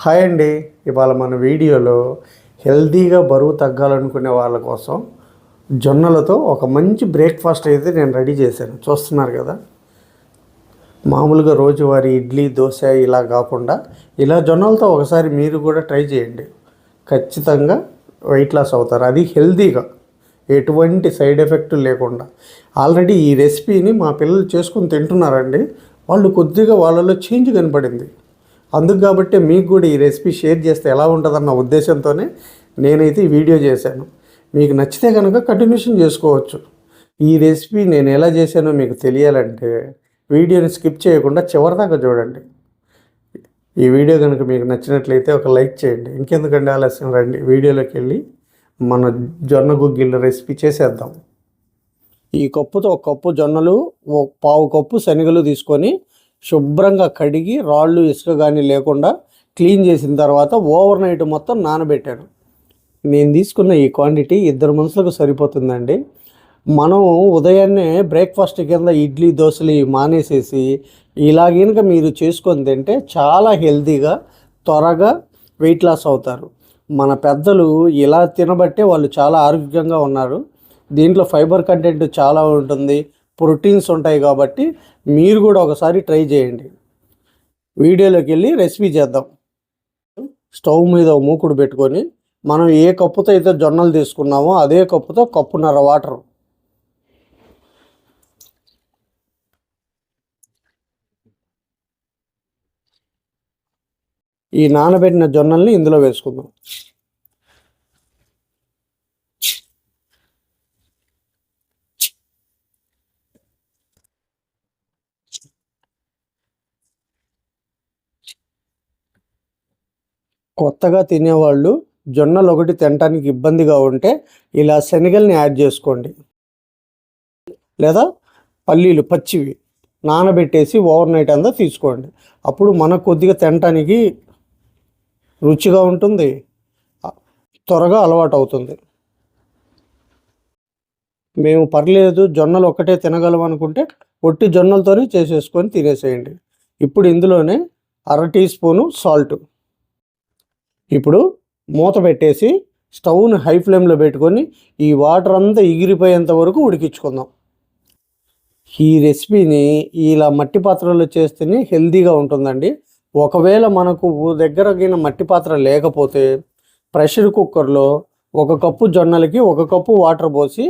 Hi అండి. ఇవాళ మన వీడియోలో హెల్తీగా బరువు తగ్గాలనుకునే వాళ్ళ కోసం జొన్నలతో ఒక మంచి బ్రేక్ఫాస్ట్ అయితే నేను రెడీ చేశాను. చూస్తున్నారు కదా? మామూలుగా రోజువారీ ఇడ్లీ దోశ ఇలా కాకుండా ఇలా జొన్నలతో ఒకసారి మీరు కూడా ట్రై చేయండి. ఖచ్చితంగా వెయిట్ లాస్ అవుతారు. అది హెల్తీగా ఎటువంటి సైడ్ ఎఫెక్ట్ లేకుండా. ఆల్రెడీ ఈ రెసిపీని మా పిల్లలు చేసుకుని తింటున్నారండి. వాళ్ళు కొద్దిగా వాళ్ళలో చేంజ్ కనపడింది. అందుకు కాబట్టి మీకు కూడా ఈ రెసిపీ షేర్ చేస్తే ఎలా ఉంటుందన్న ఉద్దేశంతోనే నేనైతే ఈ వీడియో చేశాను. మీకు నచ్చితే కనుక కంటిన్యూషన్ చేసుకోవచ్చు. ఈ రెసిపీ నేను ఎలా చేశానో మీకు తెలియాలంటే వీడియోని స్కిప్ చేయకుండా చివరిదాకా చూడండి. ఈ వీడియో కనుక మీకు నచ్చినట్లయితే ఒక లైక్ చేయండి. ఇంకెందుకండి ఆలస్యం? రండి వీడియోలోకి వెళ్ళి మన జొన్న గుగ్గిళ్ళ రెసిపీ చేసేద్దాం. ఈ కప్పుతో ఒక కప్పు జొన్నలు ఒక పావు కప్పు శనగలు తీసుకొని శుభ్రంగా కడిగి రాళ్ళు ఇసుక కానీ లేకుండా క్లీన్ చేసిన తర్వాత ఓవర్ నైట్ మొత్తం నానబెట్టాను నేను తీసుకున్న ఈ క్వాంటిటీ ఇద్దరు మనుషులకు సరిపోతుందండి. మనం ఉదయాన్నే బ్రేక్ఫాస్ట్ కింద ఇడ్లీ దోశలు మానేసేసి మానేసేసి ఇలాగీనక మీరు చేసుకొని తింటే చాలా హెల్తీగా త్వరగా వెయిట్ లాస్ అవుతారు. మన పెద్దలు ఇలా తినబట్టే వాళ్ళు చాలా ఆరోగ్యంగా ఉన్నారు. దీంట్లో ఫైబర్ కంటెంట్ చాలా ఉంటుంది. ప్రోటీన్స్ ఉంటాయి కాబట్టి మీరు కూడా ఒకసారి ట్రై చేయండి. వీడియోలోకి వెళ్ళి రెసిపీ చేద్దాం. స్టవ్ మీద మూకుడు పెట్టుకొని మనం ఏ కప్పుతో అయితే జొన్నలు తీసుకున్నామో అదే కప్పుతో కప్పున్నర వాటర్. ఈ నానబెట్టిన జొన్నల్ని ఇందులో వేసుకుందాం. కొత్తగా తినేవాళ్ళు జొన్నలు ఒకటి తినడానికి ఇబ్బందిగా ఉంటే ఇలా శనగల్ని యాడ్ చేసుకోండి. లేదా పల్లీలు పచ్చివి నానబెట్టేసి ఓవర్ నైట్ అంతా తీసుకోండి. అప్పుడు మనకు కొద్దిగా తినటానికి రుచిగా ఉంటుంది. త్వరగా అలవాటు అవుతుంది మేము పర్లేదు జొన్నలు ఒక్కటే తినగలం అనుకుంటే ఒట్టి జొన్నలతోనే చేసేసుకొని తినేసేయండి. ఇప్పుడు ఇందులోనే అర టీ స్పూను సాల్ట్. ఇప్పుడు మూత పెట్టేసి స్టవ్ని హై ఫ్లేమ్లో పెట్టుకొని ఈ వాటర్ అంతా ఎగిరిపోయేంత వరకు ఉడికించుకుందాం. ఈ రెసిపీని ఇలా మట్టి పాత్రలో చేస్తేనే హెల్తీగా ఉంటుందండి. ఒకవేళ మనకు దగ్గర గిన మట్టి పాత్ర లేకపోతే ప్రెషర్ కుక్కర్లో ఒక కప్పు జొన్నలకి ఒక కప్పు వాటర్ పోసి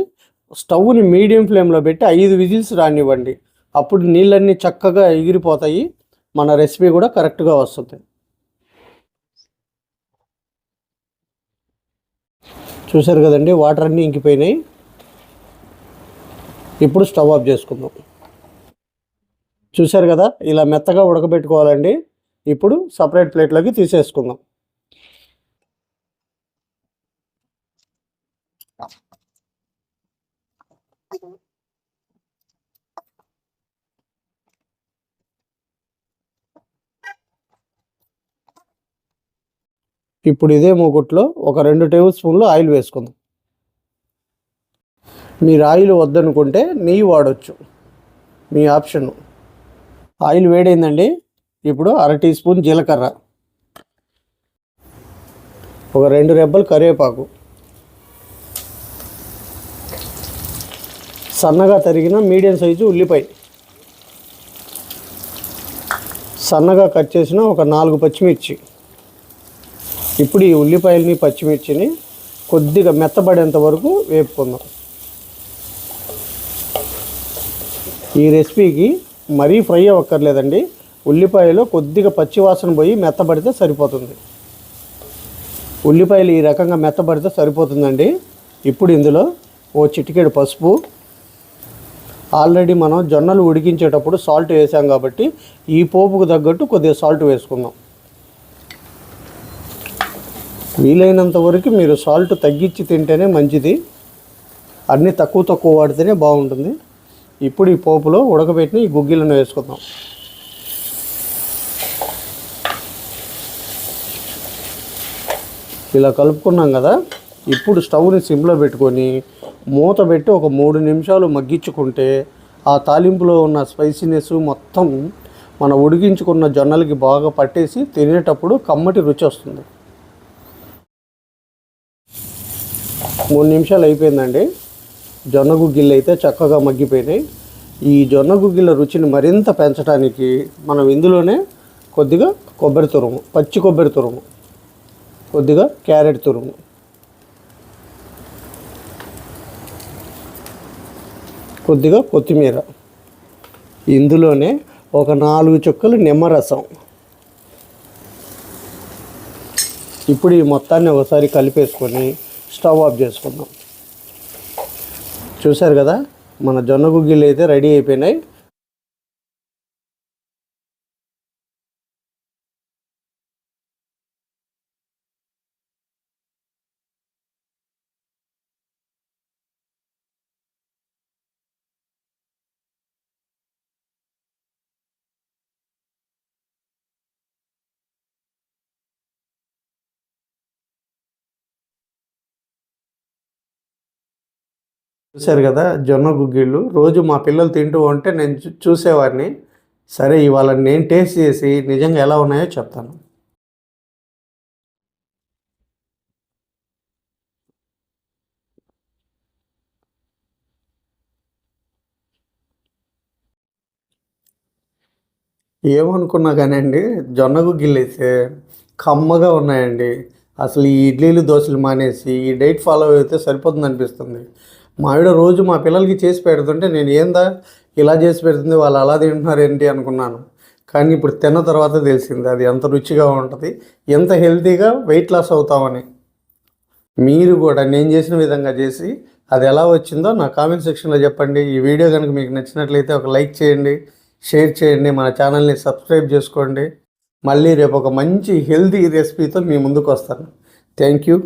స్టవ్ని మీడియం ఫ్లేమ్లో పెట్టి ఐదు విజిల్స్ రానివ్వండి. అప్పుడు నీళ్ళన్నీ చక్కగా ఎగిరిపోతాయి. మన రెసిపీ కూడా కరెక్ట్గా వస్తుంది. చూసారు కదండి వాటర్ అన్నీ ఇంకిపోయినాయి. ఇప్పుడు స్టవ్ ఆఫ్ చేసుకుందాం. చూసారు కదా ఇలా మెత్తగా ఉడకబెట్టుకోవాలండి. ఇప్పుడు సపరేట్ ప్లేట్లోకి తీసేసుకుందాం. ఇప్పుడు ఇదే మూకుట్లో ఒక రెండు టేబుల్ స్పూన్లు ఆయిల్ వేసుకుందాం. మీరు ఆయిల్ వద్దనుకుంటే నెయ్యి వాడచ్చు. మీ ఆప్షన్. ఆయిల్ వేడైందండి. ఇప్పుడు అర టీ స్పూన్ జీలకర్ర. ఒక రెండు రెబ్బలు కరివేపాకు. సన్నగా తరిగిన మీడియం సైజు ఉల్లిపాయ. సన్నగా కట్ చేసిన ఒక నాలుగు పచ్చిమిర్చి. ఇప్పుడు ఈ ఉల్లిపాయలని పచ్చిమిర్చిని కొద్దిగా మెత్తబడేంత వరకు వేపుకుందాం. ఈ రెసిపీకి మరీ ఫ్రై అవ్వక్కర్లేదండి. ఉల్లిపాయలో కొద్దిగా పచ్చివాసన పోయి మెత్తబడితే సరిపోతుంది. ఉల్లిపాయలు ఈ రకంగా మెత్తబడితే సరిపోతుందండి. ఇప్పుడు ఇందులో ఓ చిటికెడు పసుపు. ఆల్రెడీ మనం జొన్నలు ఉడికించేటప్పుడు సాల్ట్ వేసాం కాబట్టి ఈ పోపుకు తగ్గట్టు కొద్దిగా సాల్ట్ వేసుకుందాం. వీలైనంత వరకు మీరు సాల్ట్ తగ్గించి తింటేనే మంచిది. అన్నీ తక్కువ తక్కువ వాడితేనే బాగుంటుంది. ఇప్పుడు ఈ పోపులో ఉడకబెట్టిన ఈ గుగ్గిలను వేసుకుందాం. ఇలా కలుపుకున్నాం కదా ఇప్పుడు స్టవ్ని సిమ్లో పెట్టుకొని మూత పెట్టి ఒక మూడు నిమిషాలు మగ్గించుకుంటే ఆ తాలింపులో ఉన్న స్పైసీనెస్ మొత్తం మన ఉడికించుకున్న జొన్నలకి బాగా పట్టేసి తినేటప్పుడు కమ్మటి రుచి వస్తుంది. మూడు నిమిషాలు అయిపోయిందండి. జొన్న గుగ్గిళ్ళు అయితే చక్కగా మగ్గిపోయినాయి. ఈ జొన్న గుగ్గిళ్ళ రుచిని మరింత పెంచడానికి మనం ఇందులోనే కొద్దిగా కొబ్బరి తురుము పచ్చి కొబ్బరి తురుము కొద్దిగా క్యారెట్ తురుము. కొద్దిగా కొత్తిమీర. ఇందులోనే ఒక నాలుగు చుక్కలు నిమ్మరసం. ఇప్పుడు ఈ మొత్తాన్ని ఒకసారి కలిపేసుకొని స్టవ్ ఆఫ్ చేసుకుందాం. చూశారు కదా? మన జొన్న గుగ్గిళ్ళు అయితే రెడీ అయిపోయినాయి. చూశారు కదా జొన్న గుగ్గిళ్ళు. రోజు మా పిల్లలు తింటూ ఉంటే నేను చూసేవాడిని. సరే ఇవాళ నేను టేస్ట్ చేసి నిజంగా ఎలా ఉన్నాయో చెప్తాను. ఏమనుకున్నా అండి జొన్న గుగ్గిళ్ళు అయితే కమ్మగా ఉన్నాయండి. అసలు ఈ ఇడ్లీలు దోశలు మానేసి ఈ డైట్ ఫాలో అయితే సరిపోతుంది అనిపిస్తుంది మా ఆవిడ రోజు మా పిల్లలకి చేసి పెడుతుంటే నేను ఏందా ఇలా చేసి పెడుతుంది వాళ్ళు అలా తింటున్నారు ఏంటి అనుకున్నాను. కానీ ఇప్పుడు తిన్న తర్వాత తెలిసింది అది ఎంత రుచిగా ఉంటుంది ఎంత హెల్తీగా వెయిట్ లాస్ అవుతామని. మీరు కూడా నేను చేసిన విధంగా చేసి అది ఎలా వచ్చిందో నా కామెంట్ సెక్షన్లో చెప్పండి. ఈ వీడియో కనుక మీకు నచ్చినట్లయితే ఒక లైక్ చేయండి షేర్ చేయండి మన ఛానల్ని సబ్స్క్రైబ్ చేసుకోండి. మళ్ళీ రేపు ఒక మంచి హెల్తీ రెసిపీతో మీ ముందుకు వస్తాను. Thank you.